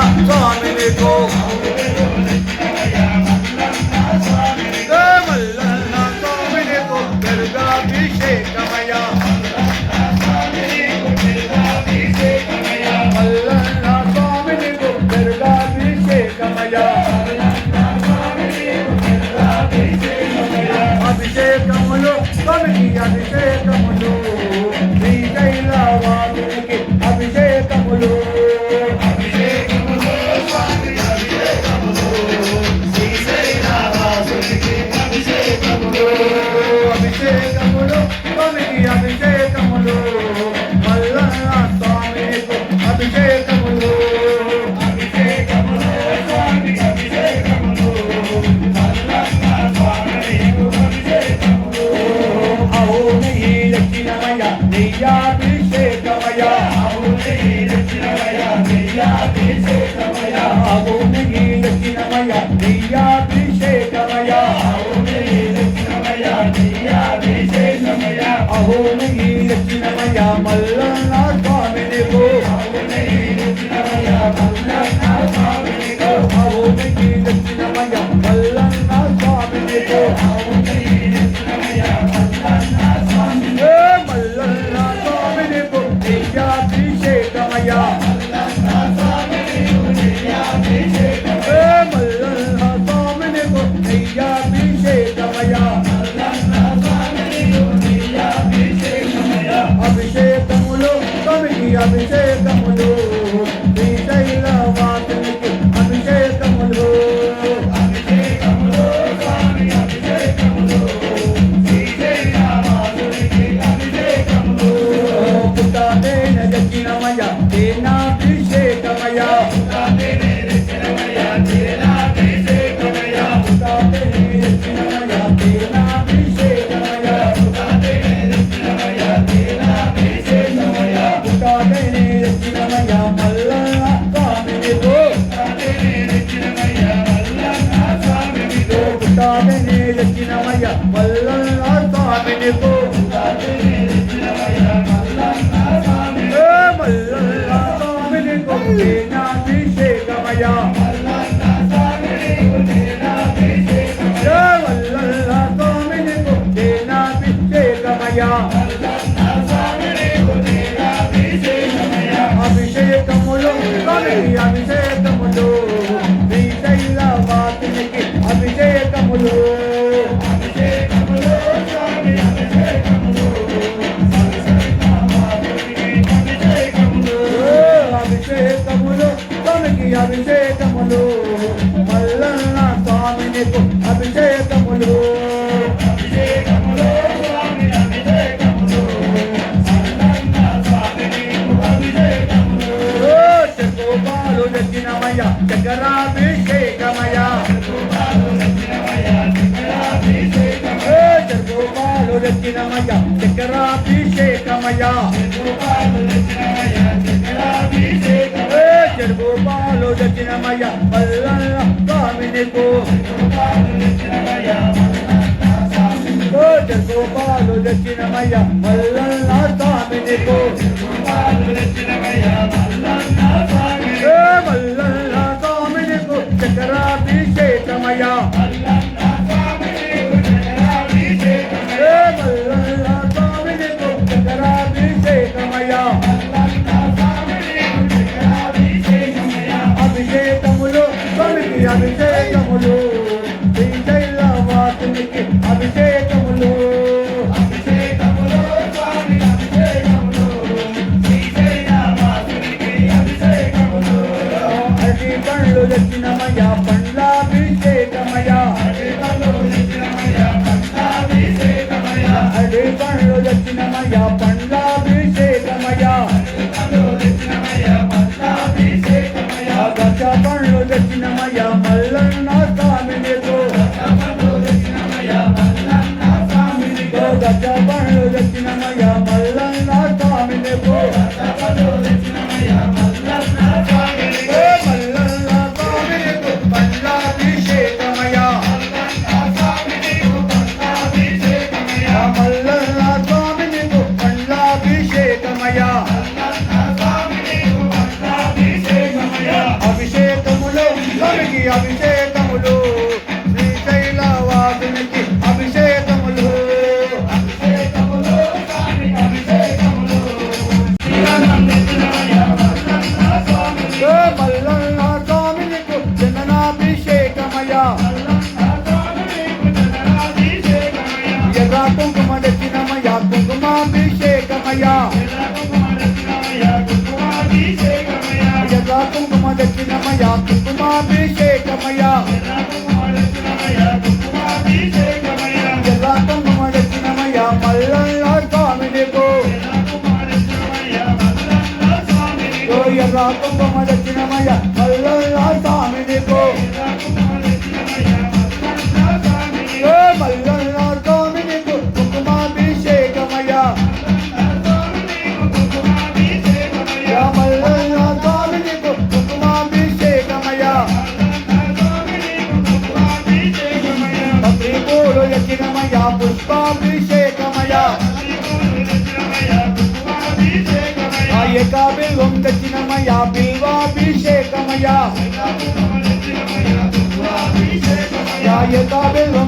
స్వామి నీకు అభిషేకములు స్వామికి అభిషేకములు. మల్లన్న స్వామికు అభిషేకములు. అవునయ్యి దక్షిణమయ నెయ్యాభిషేకమయ అవునయ్యి నెయ్యాభిషేకమయ అవునయ్యి దక్షిణమయ మల్ల స్వామికి దక్షిణమయ మల్లన్న స్వామినికు ఏ మల్లన్న స్వామినికు అభిషేకములు మల్లన్న స్వామినికు అభిషేకములు. ఓ చకోపాలు దక్షిణమయ చకరాభిషేకమయ ఏ దక్షిణమయ చకరాభిషేకమయ ఏ చకోపాలు దక్షిణమయ మల్లన్న స్వామినికు ఓ చకోపాలు దక్షిణమయ మల్లన్న స్వామినికు ఏ మల్లన్న స్వామినికు చక్రాభిషేకమయ అభిషేకములు స్వామికి అభిషేకములు శ్రీశైల వాసునికి అభిషేకములు. పండ్లు దక్షిణమయ పండ్లాభిషేకమయ పండ్లు దక్షిణమయ మల్లన్న స్వామినికు తెచ్చినమయ్యా కుంకుమాభిషేకమయ ఎర్ర కుంకుమ దక్షిణమయ కుంకుమాభిషేకమయ ఎర్ర కుంకుమ దక్షిణమయ్యా మల్లన్న స్వామి నీకు ఓ ఎర్ర కుంకుమ దక్షిణమయ మల్లన్న స్వామి నీకు పుష్పాభిషేకమయ. ఆయక బిల్వం దక్షిణమయ బిల్వాభిషేకమయ. ఆయక బిల్వం